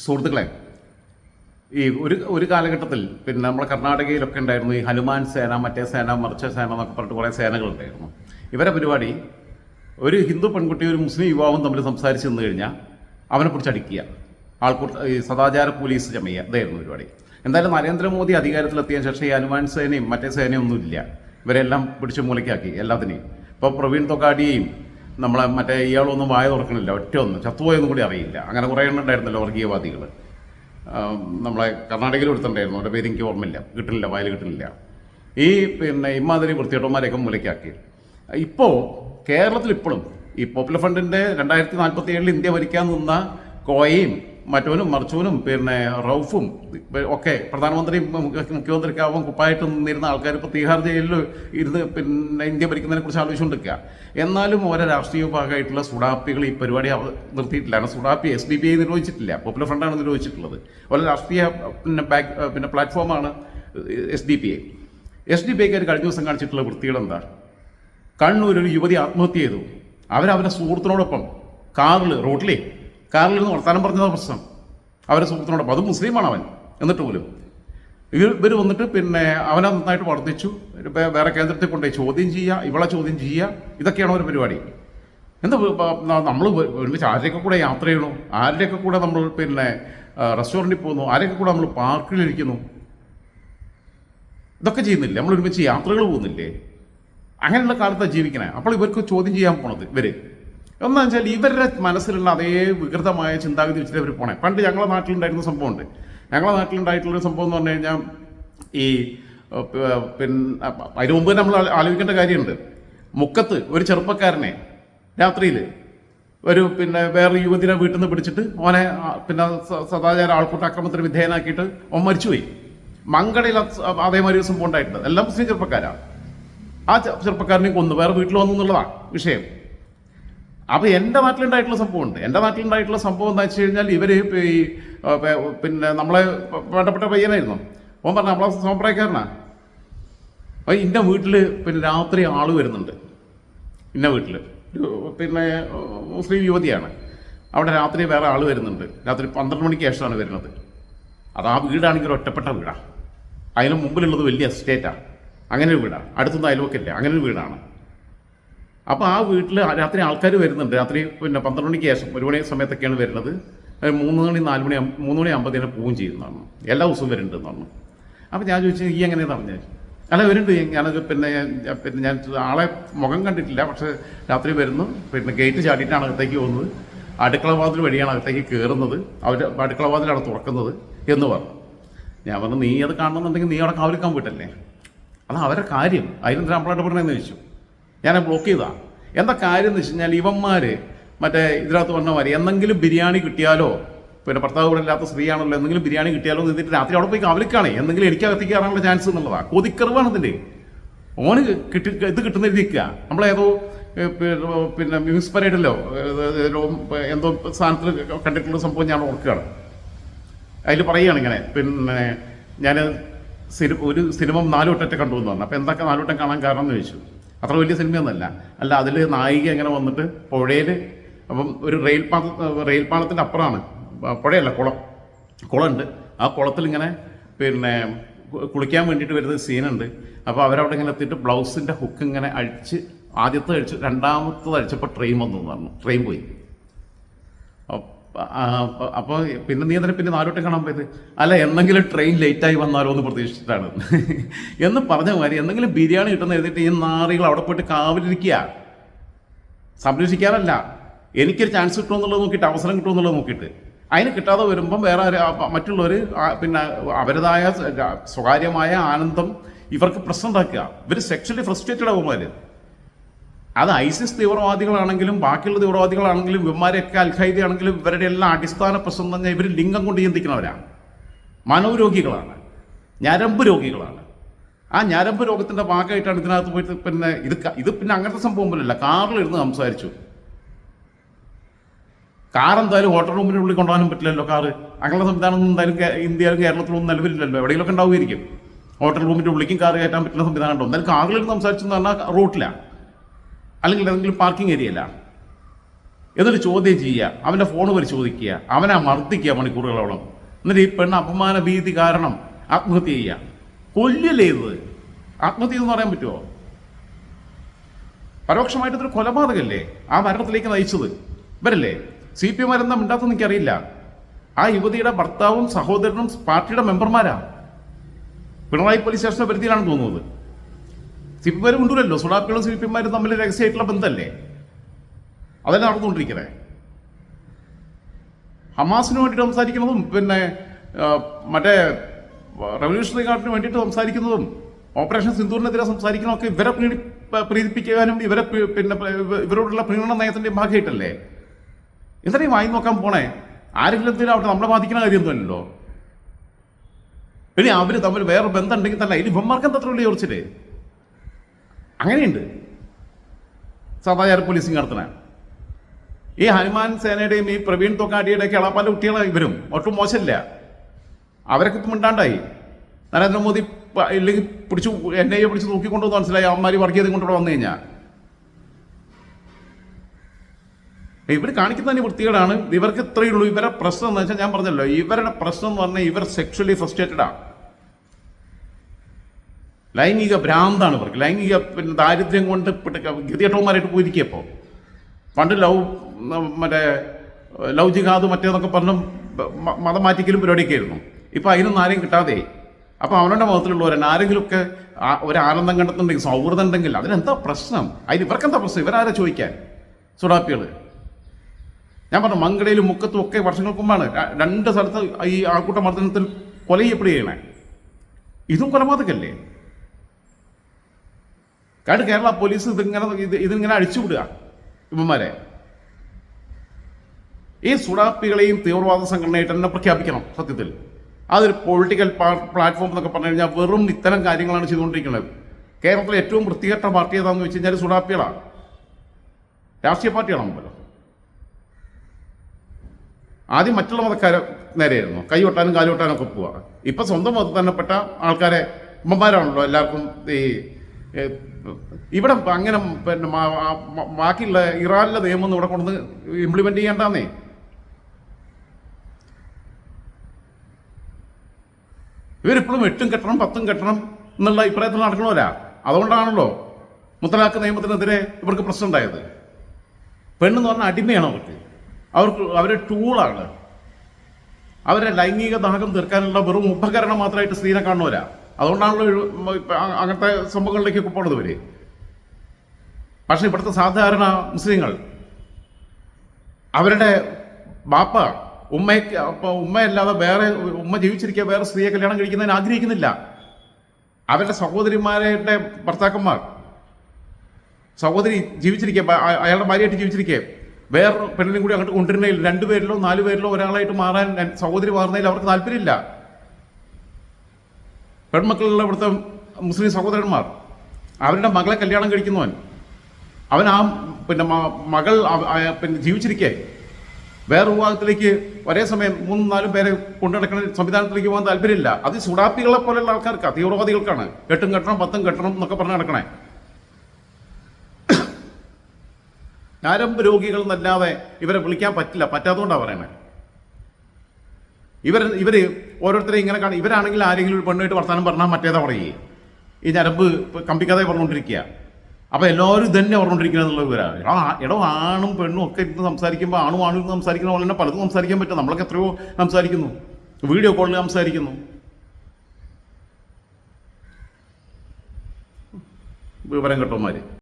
സുഹൃത്തുക്കളെ ഈ ഒരു ഒരു കാലഘട്ടത്തിൽ പിന്നെ നമ്മുടെ കർണാടകയിലൊക്കെ ഉണ്ടായിരുന്നു ഈ ഹനുമാൻ സേന മറ്റേ സേന മറിച്ച സേന എന്നൊക്കെ പറഞ്ഞിട്ട് കുറേ സേനകളുണ്ടായിരുന്നു ഇവരെ പരിപാടി ഒരു ഹിന്ദു പെൺകുട്ടി ഒരു മുസ്ലിം യുവാവും തമ്മിൽ സംസാരിച്ചു നിന്ന് കഴിഞ്ഞാൽ അവനെ കുറിച്ച് പിടിച്ചടിക്കുക ആൾക്കൂട്ട ഈ സദാചാര പോലീസ് ചമയ ഇതായിരുന്നു പരിപാടി. എന്തായാലും നരേന്ദ്രമോദി അധികാരത്തിലെത്തിയ ശേഷം ഈ ഹനുമാൻ സേനയും മറ്റേ സേനയും ഒന്നുമില്ല. ഇവരെല്ലാം പിടിച്ച് മൂലയ്ക്കാക്കി എല്ലാത്തിനെയും. ഇപ്പോൾ പ്രവീൺ തൊക്കാടിയെയും നമ്മളെ മറ്റേ ഇയാളൊന്നും വായ തുറക്കണില്ല ഒറ്റ ചത്തുപോയൊന്നും കൂടി അറിയില്ല. അങ്ങനെ കുറേ എണ്ണം ഉണ്ടായിരുന്നല്ലോ വർഗീയവാദികൾ നമ്മളെ കർണാടകയിൽ ഒരുത്തുണ്ടായിരുന്നു അവരുടെ പേര് എനിക്ക് ഓർമ്മയില്ല. കിട്ടണില്ല വായിൽ കിട്ടണില്ല ഈ പിന്നെ ഇമാതിരി വൃത്തികെട്ടന്മാരെയൊക്കെ മൂലയ്ക്കാക്കി. ഇപ്പോൾ കേരളത്തിൽ ഇപ്പോഴും ഈ പോപ്പുലർ ഫണ്ടിന്റെ രണ്ടായിരത്തി നാൽപ്പത്തി ഏഴിൽ ഇന്ത്യ ഭരിക്കാൻ നിന്ന കോയയും മറ്റവനും മറിച്ചവനും പിന്നെ റൌഫും ഒക്കെ പ്രധാനമന്ത്രി മുഖ്യ- മുഖ്യമന്ത്രിക്കാവും കുപ്പായിട്ട് നിന്നിരുന്ന ആൾക്കാർ ഇപ്പോൾ തീഹാർ ജയിലിൽ ഇരുന്ന് പിന്നെ ഇന്ത്യ ഭരിക്കുന്നതിനെ കുറിച്ച് ആലോചിച്ചുകൊണ്ടിരിക്കുക എന്നാലും ഓരോ രാഷ്ട്രീയ ഭാഗമായിട്ടുള്ള സുഡാപ്പികൾ ഈ പരിപാടി നിർത്തിയിട്ടില്ല. കാരണം സുഡാപ്പി എസ് ഡി പി ഐ നിർവഹിച്ചിട്ടില്ല. പോപ്പുലർ ഫ്രണ്ടാണ് നിർവഹിച്ചിട്ടുള്ളത്. ഓരോ രാഷ്ട്രീയ പിന്നെ ബാക്ക് പിന്നെ പ്ലാറ്റ്ഫോമാണ് S D P I S D P ഐക്കാർ കഴിഞ്ഞ ദിവസം കാണിച്ചിട്ടുള്ള വൃത്തികൾ എന്താ? കണ്ണൂർ ഒരു യുവതി ആത്മഹത്യ ചെയ്തു. അവരവരുടെ സുഹൃത്തിനോടൊപ്പം കാറിൽ റോട്ടിലേ കാറിൽ നിന്ന് വർത്താനം പറഞ്ഞത് പ്രശ്നം. അവരെ സുഹൃത്തിനോടൊപ്പം. അത് മുസ്ലിമാണ് അവൻ. എന്നിട്ട് പോലും. ഇവർ ഇവർ വന്നിട്ട് പിന്നെ അവനെ നന്നായിട്ട് വർദ്ധിച്ചു. വേറെ കേന്ദ്രത്തിൽ കൊണ്ടുപോയി ചോദ്യം ചെയ്യുക ഇവളെ ചോദ്യം ചെയ്യുക ഇതൊക്കെയാണ് ഒരു പരിപാടി. എന്താ നമ്മൾ ഒരുമിച്ച് ആരുടെയൊക്കെ കൂടെ യാത്ര ചെയ്യണു? ആരുടെയൊക്കെ കൂടെ നമ്മൾ പിന്നെ റെസ്റ്റോറന്റിൽ പോകുന്നു? ആരെയൊക്കെ കൂടെ നമ്മൾ പാർക്കിലിരിക്കുന്നു ഇതൊക്കെ ചെയ്യുന്നില്ലേ? നമ്മൾ ഒരുമിച്ച് യാത്രകൾ പോകുന്നില്ലേ? അങ്ങനെയുള്ള കാലത്താണ് ജീവിക്കണേ. അപ്പോൾ ഇവർക്ക് ചോദ്യം ചെയ്യാൻ പോണത് ഇവർ. ഒന്നാന്ന് വെച്ചാൽ ഇവരുടെ മനസ്സിലുള്ള അതേ വികൃതമായ ചിന്താഗതി വെച്ചിട്ട് ഇവർ പോണേ. പണ്ട് ഞങ്ങളെ നാട്ടിലുണ്ടായിരുന്ന സംഭവമുണ്ട്. ഞങ്ങളുടെ നാട്ടിലുണ്ടായിട്ടുള്ളൊരു സംഭവം എന്ന് പറഞ്ഞു കഴിഞ്ഞാൽ ഈ പിന്നെ അതിന് മുമ്പ് നമ്മൾ ആലോചിക്കേണ്ട കാര്യമുണ്ട്. മുക്കത്ത് ഒരു ചെറുപ്പക്കാരനെ രാത്രിയിൽ ഒരു പിന്നെ വേറെ യുവതിനെ വീട്ടിൽ നിന്ന് പിടിച്ചിട്ട് ഓനെ പിന്നെ സദാചാര ആൾക്കൂട്ട അക്രമത്തിന് വിധേയനാക്കിയിട്ട് ഓൻ മരിച്ചുപോയി. മങ്കടയിൽ അത് അതേമാതിരി ഒരു സംഭവം ഉണ്ടായിട്ടുണ്ട്. എല്ലാം മുസ്ലിം ചെറുപ്പക്കാരാണ് ആ ചെറുപ്പക്കാരനെ കൊന്നു. വേറെ വീട്ടിൽ വന്നു എന്നുള്ളതാണ് വിഷയം. അപ്പോൾ എന്റെ നാട്ടിലുണ്ടായിട്ടുള്ള സംഭവമുണ്ട്. എന്റെ നാട്ടിലുണ്ടായിട്ടുള്ള സംഭവം എന്താ വെച്ച് കഴിഞ്ഞാൽ ഇവർ ഈ പിന്നെ നമ്മളെ വേണ്ടപ്പെട്ട പയ്യനായിരുന്നു. ഓൻ പറഞ്ഞ നമ്മളെ സമപ്രായക്കാരനാ അപ്പോൾ ഇന്ന വീട്ടിൽ പിന്നെ രാത്രി ആൾ വരുന്നുണ്ട്. ഇന്ന വീട്ടിൽ പിന്നെ മുസ്ലിം യുവതിയാണ്. അവിടെ രാത്രി വേറെ ആൾ വരുന്നുണ്ട്. രാത്രി പന്ത്രണ്ട് മണിക്ക് ശേഷമാണ് വരുന്നത്. അത് ആ വീടാണെങ്കിൽ ഒറ്റപ്പെട്ട വീടാണ് അതിന് മുമ്പിലുള്ളത് വലിയ എസ്റ്റേറ്റാണ് അങ്ങനെ ഒരു വീടാണ് അടുത്തൊന്നും അയൽവക്കില്ല അങ്ങനെ ഒരു വീടാണ്. അപ്പോൾ ആ വീട്ടിൽ രാത്രി ആൾക്കാർ വരുന്നുണ്ട്. രാത്രി പിന്നെ പന്ത്രണ്ട് മണിക്ക് ശേഷം ഒരു മണി സമയത്തൊക്കെയാണ് വരുന്നത്. മൂന്ന് മണി നാല് മണി മൂന്ന് മണി അമ്പതിനെ പോവുകയും ചെയ്യുന്നതാണ് എല്ലാ ദിവസവും വരുന്നുണ്ട് പറഞ്ഞു അപ്പോൾ ഞാൻ ചോദിച്ചു ഈ എങ്ങനെയാണ് പറഞ്ഞത് അല്ല വരുന്നുണ്ട്. ഞാനത് പിന്നെ പിന്നെ ഞാൻ ആളെ മുഖം കണ്ടിട്ടില്ല. പക്ഷേ രാത്രി വരുന്നു. പിന്നെ ഗേറ്റ് ചാടിയിട്ടാണ് അകത്തേക്ക് പോകുന്നത്. അടുക്കള വാതിൽ വഴിയാണ് അകത്തേക്ക് കയറുന്നത് അവർ അടുക്കള വാതിലാണ് തുറക്കുന്നത് എന്ന് പറഞ്ഞു. ഞാൻ പറഞ്ഞു നീ അത് കാണണമെന്നുണ്ടെങ്കിൽ നീ അവിടെ കാവലിക്കാൻ വിട്ടല്ലേ അത് അവരുടെ കാര്യം. അതിനെന്തിനാ നമ്മളായിട്ട് പറഞ്ഞതെന്ന് ചോദിച്ചു. ഞാൻ ബ്ലോക്ക് ചെയ്താ. എന്താ കാര്യം എന്ന് വെച്ച് കഴിഞ്ഞാൽ ഇവന്മാർ മറ്റേ ഇതിനകത്ത് പറഞ്ഞ മാതിരി എന്തെങ്കിലും ബിരിയാണി കിട്ടിയാലോ പിന്നെ ഭർത്താവ് കൂടെ ഇല്ലാത്ത സ്ത്രീയാണല്ലോ എന്തെങ്കിലും ബിരിയാണി കിട്ടിയാലോ എന്ന് എന്നിട്ട് രാത്രി അവിടെ പോയി അവലിക്കാണ് എന്തെങ്കിലും എനിക്ക് അകത്തേക്ക് ചാൻസ് എന്നുള്ളതാണ് കൊതിക്കറിവാണ് ഇതിന്റെ ഓന് കിട്ടി ഇത് കിട്ടുന്ന രീതിക്കുക നമ്മളേതോ പിന്നെ- പിന്നെ മ്യൂസ് പരേഡിലോ എന്തോ സ്ഥാനത്തിൽ കണ്ടിട്ടുള്ള സംഭവം ഞാൻ ഓർക്കുകയാണ്. അതിൽ പറയുകയാണ് ഇങ്ങനെ പിന്നെ ഞാൻ സിനിമ ഒരു സിനിമ നാലുവട്ടത്തെ കണ്ടു എന്ന് പറഞ്ഞു. അപ്പോൾ എന്തൊക്കെ നാലുവട്ടം കാണാൻ കാരണം എന്ന് ചോദിച്ചു. അത്ര വലിയ സിനിമയൊന്നുമല്ല അല്ല അതിൽ നായിക എങ്ങനെ വന്നിട്ട് പുഴയിൽ അപ്പം ഒരു റെയിൽ പാത റെയിൽ പാളത്തിന്റെ അപ്പുറമാണ്. പുഴയല്ല കുളം. കുളമുണ്ട്. ആ കുളത്തിൽ ഇങ്ങനെ പിന്നെ കുളിക്കാൻ വേണ്ടിയിട്ട് വരുന്ന സീനുണ്ട്. അപ്പോൾ അവരവിടെ ഇങ്ങനെ എത്തിയിട്ട് ബ്ലൗസിന്റെ ഹുക്ക് ഇങ്ങനെ അഴിച്ച് ആദ്യത്തെ അഴിച്ച് രണ്ടാമത്തത് അഴിച്ചപ്പോൾ ട്രെയിൻ വന്നു എന്ന് പറഞ്ഞു. ട്രെയിൻ പോയി. അപ്പോൾ പിന്നെ നീ എന്തിനാ പിന്നെ നാലോട്ട് കാണാൻ പോയത്? അല്ല എന്തെങ്കിലും ട്രെയിൻ ലേറ്റായി വന്നാലോ എന്ന് പ്രതീക്ഷിച്ചിട്ടാണ്. എന്ന് പറഞ്ഞ മാതിരി എന്തെങ്കിലും ബിരിയാണി കിട്ടുന്ന എഴുതിയിട്ട് ഈ നാറികൾ അവിടെ പോയിട്ട് കാവലിരിക്കുക. സംരക്ഷിക്കാറല്ല എനിക്കൊരു ചാൻസ് കിട്ടുമോ എന്നുള്ളത് നോക്കിയിട്ട് അവസരം കിട്ടുമോ എന്നുള്ളത് നോക്കിയിട്ട്. അതിന് കിട്ടാതെ വരുമ്പം വേറെ മറ്റുള്ളവർ പിന്നെ അവരുടേതായ സ്വകാര്യമായ ആനന്ദം ഇവർക്ക് പ്രശ്നം ഉണ്ടാക്കുക. ഇവർ സെക്ഷലി ഫ്രസ്ട്രേറ്റഡ് ആകുമ്പോൾ അത് ഐസിസ് തീവ്രവാദികളാണെങ്കിലും ബാക്കിയുള്ള തീവ്രവാദികളാണെങ്കിലും ഇവന്മാരെയൊക്കെ അൽഖൈദ ആണെങ്കിലും ഇവരുടെ എല്ലാം അടിസ്ഥാന പ്രശ്നം പറഞ്ഞാൽ ഇവർ ലിംഗം കൊണ്ട് ചിന്തിക്കുന്നവരാണ് മനോരോഗികളാണ്. ഞരമ്പ് രോഗികളാണ്. ആ ഞരമ്പ് രോഗത്തിന്റെ ഭാഗമായിട്ടാണ് ഇതിനകത്ത് പോയിട്ട് പിന്നെ ഇത് ഇത് പിന്നെ അങ്ങനത്തെ സംഭവം പോലല്ല കാറിലിരുന്ന് സംസാരിച്ചു. കാർ എന്തായാലും ഹോട്ടൽ റൂമിനുള്ളിൽ കൊണ്ടുപോകാനും പറ്റില്ലല്ലോ കാറ്. അങ്ങനെയുള്ള സംവിധാനം ഒന്നും എന്തായാലും ഇന്ത്യയിലും കേരളത്തിലൊന്നും നിലവിലില്ലല്ലോ. എവിടെയെങ്കിലുമൊക്കെ ഉണ്ടാവുമായിരിക്കും. ഹോട്ടൽ റൂമിന്റെ ഉള്ളിലേക്കും കാർ കയറ്റാൻ പറ്റുന്ന സംവിധാനം ഉണ്ടോ എന്തായാലും കാറിലിരുന്ന് സംസാരിച്ചെന്ന് പറഞ്ഞാൽ റോട്ടിലാണ് അല്ലെങ്കിൽ ഏതെങ്കിലും പാർക്കിംഗ് ഏരിയയിലാണ് എന്നിട്ട് ചോദ്യം ചെയ്യുക. അവന്റെ ഫോൺ പരിശോധിക്കുക അവനെ മർദ്ദിക്കുക മണിക്കൂറുകളോളം. എന്നിട്ട് ഈ പെണ്ണ് അപമാന ഭീതി കാരണം ആത്മഹത്യ ചെയ്യുക. കൊല്ലില്ലേ ഇത്? ആത്മഹത്യ എന്ന് പറയാൻ പറ്റുമോ പരോക്ഷമായിട്ട് ഇതൊരു കൊലപാതകല്ലേ? ആ മരണത്തിലേക്ക് നയിച്ചത്. ഇവരല്ലേ? സി പി എം ആരെന്താ മിണ്ടാത്തെന്ന് എനിക്കറിയില്ല. ആ യുവതിയുടെ ഭർത്താവും സഹോദരനും പാർട്ടിയുടെ മെമ്പർമാരാ പിണറായി പോലീസ് സ്റ്റേഷന്റെ പരിധിയിലാണ് തോന്നുന്നത്. സി പി മാരും ഉണ്ടല്ലോ സുഡാപ്പികളും സി പി പിമാരും തമ്മിൽ രഹസ്യമായിട്ടുള്ള ബന്ധമല്ലേ അതല്ല നടന്നുകൊണ്ടിരിക്കുന്നത് ഹമാസിന് വേണ്ടിയിട്ട് സംസാരിക്കുന്നതും പിന്നെ മറ്റേ റവല്യൂഷണറി ഗാർഡിന് വേണ്ടിയിട്ട് സംസാരിക്കുന്നതും ഓപ്പറേഷൻ സിന്ദൂറിനെതിരെ സംസാരിക്കുന്നതൊക്കെ ഇവരെ പ്രീണി പ്രീതിപ്പിക്കാനും ഇവരെ പിന്നെ ഇവ- ഇവരോടുള്ള പ്രീണന നയത്തിന്റെ ഭാഗമായിട്ടല്ലേ? എന്തിനാ വായി നോക്കാൻ പോണേ? ആരെങ്കിലും എന്തെങ്കിലും അവിടെ നമ്മളെ ബാധിക്കുന്ന കാര്യമൊന്നുമല്ലല്ലോ. ഇനി അവർ തമ്മിൽ വേറെ ബന്ധം ഉണ്ടെങ്കിൽ തന്നെ ഇനി ഇവന്മാർക്ക് എന്താ ചോദിച്ചിട്ട് അങ്ങനെയുണ്ട്. സാധാരണ പോലീസിങ് നടത്തണ ഈ ഹനുമാൻ സേനയുടെയും ഈ പ്രവീൺ തൊക്കാടിയുടെ ഒക്കെ എളാപ്പാന്റെ കുട്ടികളാണ് ഇവരും. ഒട്ടും മോശമില്ല. അവരൊക്കെ മിണ്ടാണ്ടായി. നരേന്ദ്രമോദി ഇല്ലെങ്കിൽ പിടിച്ചു എൻ ഐ എ പിടിച്ച് നോക്കിക്കൊണ്ടുവന്ന് മനസ്സിലായി. അവന്മാർ വർക്ക് ചെയ്ത് കൊണ്ടുവിടെ വന്നു കഴിഞ്ഞാൽ ഇവർ കാണിക്കുന്ന തന്നെ വൃത്തികേടാണ്. ഇവർക്ക് ഇത്രയേ ഉള്ളൂ. ഇവരെ പ്രശ്നം എന്ന് വെച്ചാൽ ഞാൻ പറഞ്ഞല്ലോ. ഇവരുടെ പ്രശ്നം എന്ന് പറഞ്ഞാൽ ഇവർ സെക്ഷലി ഫ്രസ്ട്രേറ്റഡാണ് ലൈംഗിക ഭ്രാന്താണ് ഇവർക്ക് ലൈംഗിക പിന്നെ ദാരിദ്ര്യം കൊണ്ട് ഗതികെട്ടവന്മാരായിട്ട് പോയിരിക്കുകയപ്പോൾ പണ്ട് ലൗ മറ്റേ ലവ് ജിഹാദ് മറ്റേന്നൊക്കെ പറഞ്ഞും മതം മാറ്റിക്കലും പരിപാടിയൊക്കെ ആയിരുന്നു ഇപ്പം അതിനൊന്നും ആരെയും കിട്ടാതെ. അപ്പോൾ അവരുടെ മതത്തിലുള്ളവരാണ് ആരെങ്കിലുമൊക്കെ ഒരു ആനന്ദം കണ്ടെത്തുന്നുണ്ടെങ്കിൽ സൗഹൃദം ഉണ്ടെങ്കിൽ അതിനെന്താ പ്രശ്നം? അതിന് ഇവർക്കെന്താ പ്രശ്നം? ഇവരാരെ ചോദിക്കാൻ? സുഡാപ്പികൾ ഞാൻ പറഞ്ഞു മങ്കടയിലും മുക്കത്തും ഒക്കെ വർഷങ്ങൾക്ക് മുമ്പാണ് രണ്ട് സ്ഥലത്ത് ഈ ആൾക്കൂട്ട മർദ്ദനത്തിൽ കൊല ചെയ്യപ്പെടുകയാണ് ഇതും കൊലപാതകല്ലേ? കാരണം കേരള പോലീസ് ഇതിങ്ങനെ ഇത് ഇതിങ്ങനെ അഴിച്ചുവിടുക ഇവന്മാരെ. ഈ സുഡാപ്പികളെയും തീവ്രവാദ സംഘടനയായിട്ട് തന്നെ പ്രഖ്യാപിക്കണം സത്യത്തിൽ. അതൊരു പൊളിറ്റിക്കൽ പ്ലാറ്റ്ഫോം എന്നൊക്കെ പറഞ്ഞു കഴിഞ്ഞാൽ വെറും ഇത്തരം കാര്യങ്ങളാണ് ചെയ്തുകൊണ്ടിരിക്കുന്നത്. കേരളത്തിലെ ഏറ്റവും വൃത്തികെട്ട പാർട്ടി ഏതാണെന്ന് വെച്ച് കഴിഞ്ഞാൽ സുഡാപ്പികളാണ് രാഷ്ട്രീയ പാർട്ടികളാണ് മുമ്പല്ലോ ആദ്യം മറ്റുള്ള മതക്കാരെ നേരെയായിരുന്നു. കൈ ഒട്ടാനും കാലുവെട്ടാനും ഒക്കെ പോവുക ഇപ്പൊ സ്വന്തം മതത്തിൽ തന്നെപ്പെട്ട ആൾക്കാരെ ഉമ്മമാരാണല്ലോ എല്ലാവർക്കും ഈ ഇവിടെ അങ്ങനെ പിന്നെ ബാക്കിയുള്ള ഇറാനിലെ നിയമം ഒന്നും ഇവിടെ കൊണ്ടുവന്ന് ഇംപ്ലിമെന്റ് ചെയ്യേണ്ടെന്നേ ഇവരിപ്പോഴും എട്ടും കെട്ടണം പത്തും കെട്ടണം എന്നുള്ള അഭിപ്രായത്തിൽ നടക്കണമല്ല അതുകൊണ്ടാണല്ലോ മുത്തലാഖ് നിയമത്തിനെതിരെ ഇവർക്ക് പ്രശ്നം ഉണ്ടായത്. പെണ്ണെന്ന് പറഞ്ഞാൽ അടിമയാണ് അവർക്ക്? അവർക്ക് അവരെ ടൂളാണ് അവരെ ലൈംഗിക ദാഹം തീർക്കാനുള്ള വെറും ഉപകരണം മാത്രമായിട്ട് സ്ത്രീനെ കാണുന്നവരാ. അതുകൊണ്ടാണല്ലോ അങ്ങനത്തെ സംഭവങ്ങളിലേക്കൊക്കെ പോണത് വരെ പക്ഷെ ഇവിടുത്തെ സാധാരണ മുസ്ലിങ്ങൾ അവരുടെ ബാപ്പ ഉമ്മയ്ക്ക് ഉമ്മയല്ലാതെ വേറെ ഉമ്മ ജീവിച്ചിരിക്കുക വേറെ സ്ത്രീയെ കല്യാണം കഴിക്കുന്നതിന് ആഗ്രഹിക്കുന്നില്ല. അവരുടെ സഹോദരിമാരുടെ ഭർത്താക്കന്മാർ സഹോദരി ജീവിച്ചിരിക്കുക അയാളുടെ ഭാര്യയായിട്ട് ജീവിച്ചിരിക്കുക വേറെ പെണ്ണിനും കൂടി അങ്ങോട്ട് കൊണ്ടുവരുന്നതിൽ രണ്ടുപേരിലോ നാലുപേരിലോ ഒരാളായിട്ട് മാറാൻ സഹോദരി മാറുന്നതിൽ അവർക്ക് താല്പര്യമില്ല. പെൺമക്കളുള്ള ഇവിടുത്തെ മുസ്ലിം സഹോദരന്മാർ അവരുടെ മകളെ കല്യാണം കഴിക്കുന്നവൻ അവൻ ആ പിന്നെ മകൾ പിന്നെ ജീവിച്ചിരിക്കെ. വേറെ വിഭാഗത്തിലേക്ക് ഒരേ സമയം മൂന്നും നാലും പേരെ കൊണ്ടുനടക്കുന്ന സംവിധാനത്തിലേക്ക് പോകാൻ താല്പര്യമില്ല. അത് സുഡാപ്പികളെ പോലെയുള്ള ആൾക്കാർക്കാണ് തീവ്രവാദികൾക്കാണ്. എട്ടും കെട്ടണം പത്തും കെട്ടണം എന്നൊക്കെ പറഞ്ഞ് നടക്കണേ. ഞരമ്പ് രോഗികൾ എന്നല്ലാതെ ഇവരെ വിളിക്കാൻ പറ്റില്ല പറ്റാത്തതുകൊണ്ടാണ് പറയണേ ഇവർ ഇവർ ഓരോരുത്തരെ ഇങ്ങനെ കാണും ഇവരാണെങ്കിൽ ആരെങ്കിലും ഒരു പെണ്ണായിട്ട് വർത്താനം പറഞ്ഞാൽ മറ്റേതാ പറയേ ഈ ഞരമ്പ് കമ്പിക്കഥ പറഞ്ഞുകൊണ്ടിരിക്കുക. അപ്പോൾ എല്ലാവരും തന്നെ പറഞ്ഞുകൊണ്ടിരിക്കുക എന്നുള്ള എടോ ആ- എടോ ആണും പെണ്ണും ഒക്കെ ഇരുന്ന് സംസാരിക്കുമ്പോൾ ആണും ആണും സംസാരിക്കുന്ന പോലെ തന്നെ പലതും സംസാരിക്കാൻ പറ്റും. നമ്മളൊക്കെ എത്രയോ സംസാരിക്കുന്നു. വീഡിയോ കോളിൽ സംസാരിക്കുന്നു. വിവരം കേട്ടോമാര്